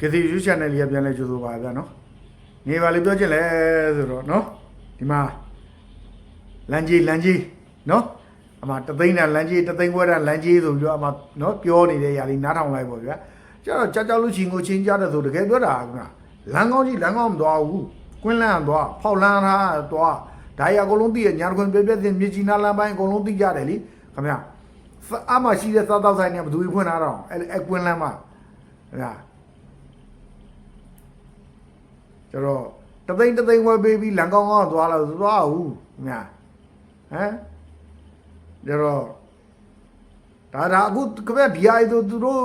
ကစီ YouTube channel လေးကပြန်လဲကြိုးဆိုပါဗျာနော်နေပါလေပြောချင်လဲဆိုတော့နော်ဒီမှာလန်ကြီးလန်ကြီးနော်အမတသိန်းတာလန်ကြီးတသိန်းခွဲတာလန်ကြီးဆိုပြီးတော့အမနော်ပြောနေတဲ့ຢာလေးနားထောင်လိုက်ပေါ့ဗျာကျတော့ကြောက်ကြောက်လို့ချင်းကိုချင်းကြတယ်ဆိုတကယ်ပြောတာကလန်ကောင်းကြီးလန်ကောင်းမသွားဘူးကွင်းလန်းသွားဖောက်လန်းထားသွားဒါရအကုန်လုံးသိရညာကွင်းပြပြစင်မြကြီးနားလမ်းပိုင်းအကုန်လုံးသိကြတယ်လीခင်ဗျာအမရှိတဲ့စားတော့ဆိုင်နဲ့ဘယ်သူဖွင့်ထားတော့အဲအဲကွင်းလန်းမှာခင်ဗျာ ကျတော့တသိန်းတသိန်းဝယ်ပေးပြီးလန်ကောင်းကောင်းသွားလာဆိုသွားဘူးညာဟမ်ကျတော့ဒါဒါအခုခမက် BI တို့သူတို့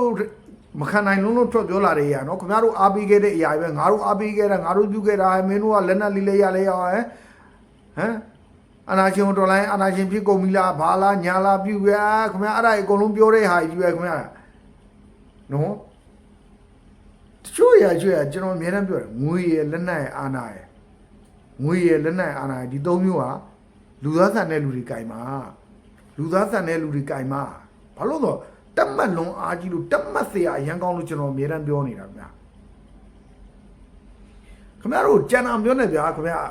မခံနိုင်လုံးလို့ထွက်ပြောလာတယ်ရနော်ခင်ဗျားတို့အားပေးခဲ့တဲ့အရာပဲငါတို့အားပေးခဲ့တာငါတို့ပြုခဲ့တာမင်းတို့ကလက်နက်လေးလေးရလဲရအောင်ဟမ်ဟမ်အနာရှင်တော်လိုင်းအနာရှင်ဖြစ်ကုန်ပြီလားဘာလားညာလားပြုရခင်ဗျာအဲ့ဒါအကုန်လုံးပြောတဲ့ဟာကြီးပဲခင်ဗျာနော် ရွှေ့ရရွှေ့ရကျွန်တော်အများအားပြောတယ်ငွေရလက်နက်ရအာဏာရငွေရလက်နက်ရအာဏာရဒီသုံးမျိုးဟာလူသားဆန်တဲ့လူတွေကင်ပါလူသားဆန်တဲ့လူတွေကင်ပါဘာလို့တော့တတ်မှတ်လွန်အားကြီးလို့တတ်မှတ်စရာအရန်ကောင်းလို့ကျွန်တော်အများအားပြောနေတာဗျာခင်ဗျားတို့ကြံတာပြောနေဗျာခင်ဗျား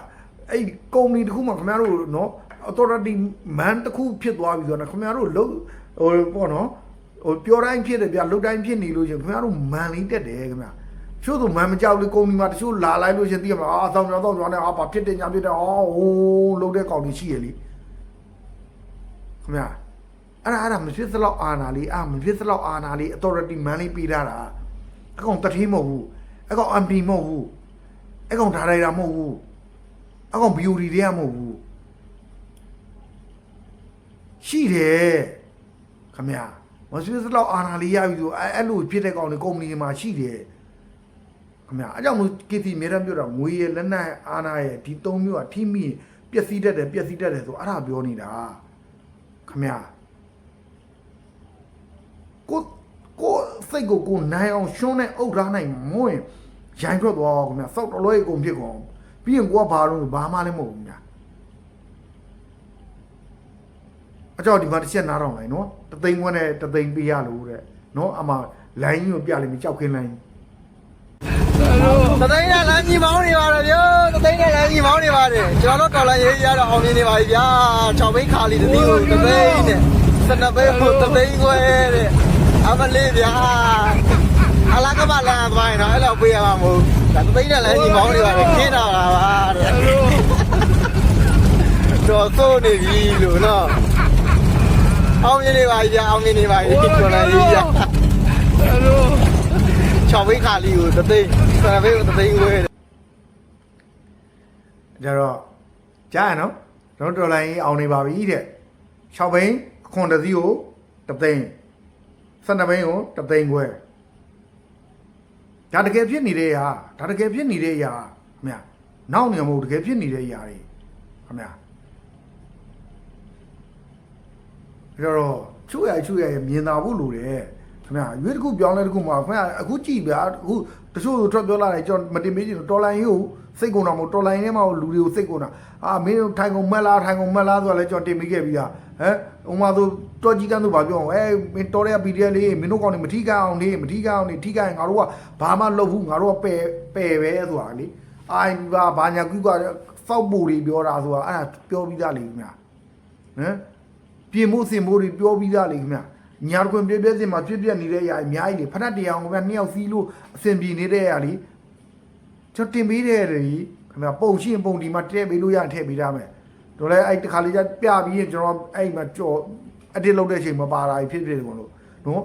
အဲ့ကုမ္ပဏီတစ်ခုမှခင်ဗျားတို့နော် authority man တစ်ခုဖြစ်သွားပြီဆိုတော့ခင်ဗျားတို့လုံးဟိုပေါ့နော်ဟိုပြောတိုင်းဖြစ်တယ်ဗျာလုတ်တိုင်းဖြစ်နေလို့ရှင်ခင်ဗျားတို့မန်လေးတက်တယ်ခင်ဗျာ ချို့ဆိုမန်မကြောက်လေကုမ္ပဏီမှာတချို့လာလိုက်လို့ရှင်သိရမှာအာတောင်းကြောင်းတောင်းကြောင်းနဲ့အာဘာဖြစ်တယ်ညာဖြစ်တယ်အော်ဟိုးလုံးတဲ့ကောင်ကြီးရှိရလေခင်ဗျာအဲ့ဒါအဲ့ဒါမဖြစ်သလောက်အာနာလေးအာမဖြစ်သလောက်အာနာလေး authority man လေးပေးထားတာအကောင်တတိမဟုတ်ဘူးအကောင် MP မဟုတ်ဘူးအကောင်ဒါရိုက်တာမဟုတ်ဘူးအကောင် BOD တွေကမဟုတ်ဘူးရှိတယ်ခင်ဗျာမဖြစ်သလောက်အာနာလေးရပြီဆိုအဲ့အဲ့လိုဖြစ်တဲ့ကောင်တွေကုမ္ပဏီတွေမှာရှိတယ် ခင်ဗျာအဲကြောင့်မို့ KT အမြဲတမ်းပြောတာငွေရလက်နက်အာနာရဲ့ဒီသုံးမျိုးကထိမိရင်ပျက်စီးတတ်တယ်ပျက်စီးတတ်တယ်ဆိုအဲ့ဒါပြောနေတာခင်ဗျာကိုကိုစိတ်ကိုကိုနိုင်အောင်ရှုံးနဲ့အုပ်ထားနိုင်မွင်ရိုင်းထွက်သွားခင်ဗျာစောက်တော်လို့အကုန်ဖြစ်ကုန်ပြီးရင်ကိုကဘာလို့ဘာမှလည်းမဟုတ်ဘူးခင်ဗျာအကြောက်ဒီမှာတစ်ချက်နားထောင်လိုက်နော်တသိန်းခွန်းနဲ့တသိန်းပေးရလို့တဲ့နော်အမလိုင်းကြီးကိုပြလိမ့်မယ်ကြောက်ခင်းလိုင်း တသိန်းနဲ့လမ်းကြီးမောင်းနေပါတယ်ဗျာတသိန်းနဲ့လမ်းကြီးမောင်းနေပါတယ်ကျွန်တော်တို့တော်လိုင်းရေးရတော့အောင်မြင်နေပါပြီဗျာ6ဘိန်းခါလီတသိန်းကိုတသိန်းနဲ့12ဘိန်းကိုတသိန်းခွဲတဲ့အမလေးဗျာအလားကမလမ်းသွားရင်တော့အဲ့လိုပေးရမှာမဟုတ်ဒါတသိန်းနဲ့လမ်းကြီးမောင်းနေပါတယ်ခင်းတာပါပါတဲ့တော့သိုးနေပြီလို့နော်အောင်မြင်နေပါပြီဗျာအောင်မြင်နေပါပြီတော်လိုင်းရေးရ 6ဘိန်းခါလီကိုတသိန်း12ဘိန်းကိုတသိန်းခွဲတဲ့ကြတော့ကြားရနော်ကျွန်တော်တော်လိုင်းကြီးအောင်နေပါပြီတဲ့6ဘိန်းအခွန်တစ်စီးကိုတသိန်း12ဘိန်းကိုတသိန်းခွဲဒါတကယ်ဖြစ်နေတဲ့ရာဒါတကယ်ဖြစ်နေတဲ့ရာခင်ဗျာနောက်နေမဟုတ်တကယ်ဖြစ်နေတဲ့ရာတွေခင်ဗျာဒါတော့ချူရချူရမြင်သာဖို့လိုတယ် ခင်ဗျာရွေးတစ်ခုပြောင်းလဲတစ်ခုမှာခင်ဗျာအခုကြည့်ဗျာအခုတချို့ထွက်ပြောလာတယ်ကျွန်တော်မတင်မေးချင်ဘူးတော်လိုင်းကြီးကိုစိတ်ကုန်တာမဟုတ်တော်လိုင်းထဲမှာလူတွေကိုစိတ်ကုန်တာအာမင်းထိုင်ကုန်မက်လားထိုင်ကုန်မက်လားဆိုတာလည်းကျွန်တော်တင်မေးခဲ့ပြီးသားဟမ်ဥမာဆိုတော်ကြီးကန်းဆိုဗာပြောအောင်အဲမင်းတော်တဲ့ PDF လေးမင်းတို့ကောင်နေမထီးကန်းအောင်နေမထီးကန်းအောင်နေထီးကန်းရင်ငါတို့ကဘာမှလုပ်ဘူးငါတို့ကပယ်ပယ်ပဲဆိုတာလေအိုင်ဘာဘာညာကူကစောက်ပူတွေပြောတာဆိုတာအဲ့ဒါပြောပြီးသားလေခင်ဗျာဟမ်ပြင်မှုစင်မှုတွေပြောပြီးသားလေခင်ဗျ ညာတကွင်ပြည့်ပြည့်စင်မှာဖြစ်ပြနေတဲ့အရာအများကြီးလေဖက်တရားအောင်ခင်ဗျနှစ်ယောက်စီးလို့အစင်ပြေနေတဲ့အရာလေကျွန်တော်တင်ပေးတဲ့တွေခင်ဗျပုံရှိရင်ပုံဒီမှာတည့်ပေးလို့ရရင်ထည့်ပေးရမယ်တော့လဲအဲ့တခါလေးကျပြပြီးရင်ကျွန်တော်အဲ့မှာကြော်အတစ်လုပ်တဲ့အချိန်မပါတာဖြစ်ဖြစ်တယ်ကွလို့နော်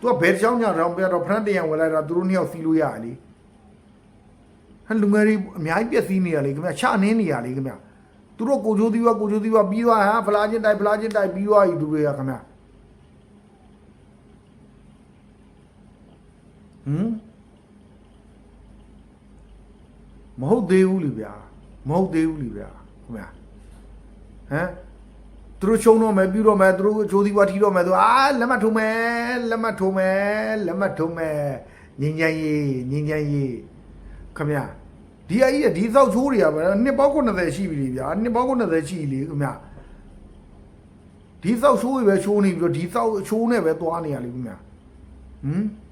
သူကဘယ်တစ်ချောင်းညတော့ပြတော့ဖက်တရားဝင်လိုက်တာသူတို့နှစ်ယောက်စီးလို့ရတယ်လေဟန်လူငယ်တွေအများကြီးပြည့်စည်နေရလေခင်ဗျချအနင်းနေရလေခင်ဗျသူတို့ကိုချိုးသီးဝကိုချိုးသီးဝပြီးသွားဟာဖလားချင်းတိုက်ဖလားချင်းတိုက်ပြီးသွားပြီသူတွေကခင်ဗျ ဟမ်မဟုတ်သေးဘူးလေဗျာမဟုတ်သေးဘူးလေဗျာခင်ဗျဟမ်သူတို့ချုံတော့မယ်ပြီးတော့မယ်သူတို့ချိုးသီးဝထီတော့မယ်သူအာလက်မှတ်ထိုးမယ်လက်မှတ်ထိုးမယ်လက်မှတ်ထိုးမယ်ငင်းကြရေးငင်းကြရေးခင်ဗျဒီအကြီးကဒီသောက်ချိုးတွေကပဲနှစ်ပေါင်း90ရှိပြီလေဗျာနှစ်ပေါင်း90ရှိလေခင်ဗျဒီသောက်ချိုးတွေပဲချိုးနေပြီးတော့ဒီသောက်ချိုးနဲ့ပဲသွားနေရလေခင်ဗျဟမ်အ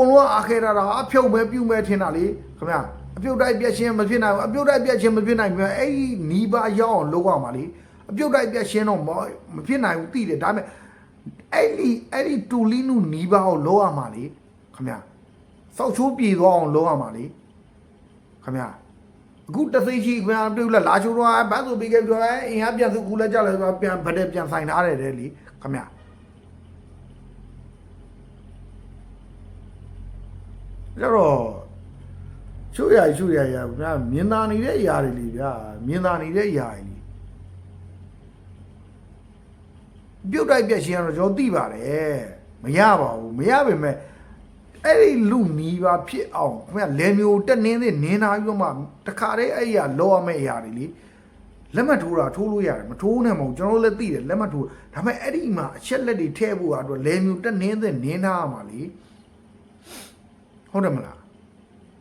ကုကုန်လုံးအားခဲတာအဖြုတ်ပဲပြုတ်ပဲထင်တာလေခင်ဗျာအပြုတ်တိုက်ပြက်ရှင်းမဖြစ်နိုင်ဘူးအပြုတ်တိုက်ပြက်ရှင်းမဖြစ်နိုင်ဘူးအဲ့ဒီနီးပါးရောက်အောင်လုပ်ရမှာလေအပြုတ်တိုက်ပြက်ရှင်းတော့မမဖြစ်နိုင်ဘူးသိတယ်ဒါပေမဲ့အဲ့ဒီအဲ့ဒီတူလီနုနီးပါးကိုလုပ်ရမှာလေခင်ဗျာစောက်ချိုးပြေသွားအောင်လုပ်ရမှာလေခင်ဗျာအခုတသိရှိခင်ဗျာပြုတ်လက်လာချိုးတော့ဘတ်ဆိုပြီးကြပြောအင်အားပြန်စုကူလက်ကြလဲဆိုတော့ပြန်ဗတဲ့ပြန်ဆိုင်ထားတယ်လေခင် ဗျာကြတော့ချို့ရချို့ရရဗျာမြင်သာနေတဲ့အရာတွေလေဗျာမြင်သာနေတဲ့အရာတွေလေပြုတ်တိုက်ပြက်ရှင်းတော့ကျွန်တော်သိပါတယ်မရပါဘူးမရပါမဲ့အဲ့ဒီလူနီးပါဖြစ်အောင်ခင်ဗျာလဲမျိုးတက်နင်းတဲ့နင်းနာပြီးတော့မှတခါတည်းအဲ့ဒီကလောရမယ့်အရာတွေလေလက်မှတ်ထိုးတာထိုးလို့ရတယ်မထိုးနဲ့မဟုတ်ကျွန်တော်လည်းသိတယ်လက်မှတ်ထိုးဒါပေမဲ့အဲ့ဒီမှာအချက်လက်တွေထည့်ဖို့အတွက်လဲမျိုးတက်နင်းတဲ့နင်းနာရမှာလေ ဟုတ်တယ်မလား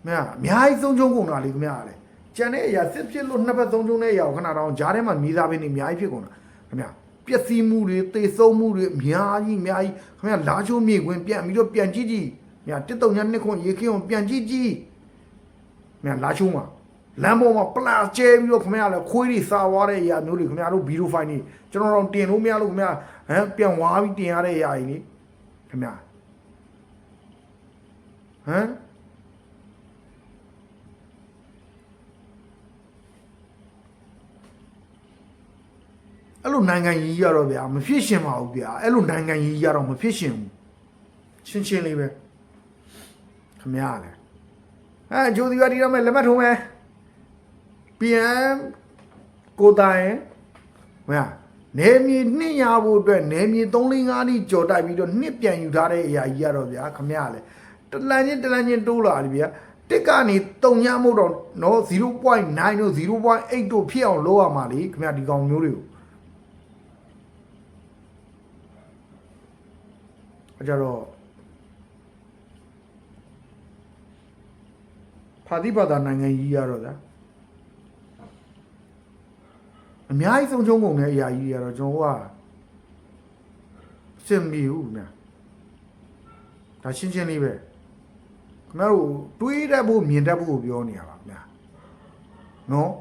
မင်းအများကြီးသုံးချုံကုန်တာလေခင်ဗျာလေကြံတဲ့အရာစစ်ဖြစ်လို့နှစ်ဘက်သုံးချုံတဲ့အရာကိုခဏတောင်ဂျားထဲမှာမြေသားပင်းနေအများကြီးဖြစ်ကုန်တာခင်ဗျာပျက်စီးမှုတွေသေဆုံးမှုတွေအများကြီးအများကြီးခင်ဗျာလာချိုးမြေခွင်ပြန်ပြီးတော့ပြန်ကြည့်ကြည့်မြာတစ်တုံညာနှစ်ခွန်ရေခင်းအောင်ပြန်ကြည့်ကြည့်မြာလာချိုးမှာလမ်းပေါ်မှာပလာကျဲပြီးတော့ခင်ဗျာလေခွေးတွေစာသွားတဲ့အရာမျိုးတွေခင်ဗျာတို့ဗီဒီယိုဖိုင်တွေကျွန်တော်တို့တင်လို့မရလို့ခင်ဗျာဟမ်ပြန်ဝါပြီးတင်ရတဲ့အရာကြီးလေခင်ဗျာ ဟမ်အဲ့လိုနိုင်ငံကြီးရတော့ဗျာမဖြစ်ရှင်ပါဘူးဗျာအဲ့လိုနိုင်ငံကြီးရတော့မဖြစ်ရှင်ဘူးရှင်းရှင်းလေးပဲခမရလေအဲဂျိုဒီဝတီတော့မဲ့လက်မှတ်ထိုးမယ်ပြန်ကိုတိုင်ဟဲ့နေမြေနှစ်ရဖို့အတွက်နေမြေ305တိကြော်တိုက်ပြီးတော့နှစ်ပြန်ယူထားတဲ့အရာကြီးရတော့ဗျာခမရလေ တလန်ချင်းတလန်ချင်းတိုးလာပြီဗျာတစ်ကနေတုံညမို့တော့နော်0.9တို့0.8တို့ဖြစ်အောင်လုပ်ရမှာလေခင်ဗျာဒီကောင်မျိုးတွေကိုအကြတော့ဖာတိပါတာနိုင်ငံကြီးရတော့ဗျာအများကြီးဆုံးချုံကုန်တဲ့အရာကြီးရတော့ကျွန်တော်ကစင်မီဘူးဗျာဒါရှင်းရှင်းလေးပဲ ခင်ဗျားတို့တွေးတတ်ဖို့မြင်တတ်ဖို့ကိုပြောနေရပါခင်ဗျာနော်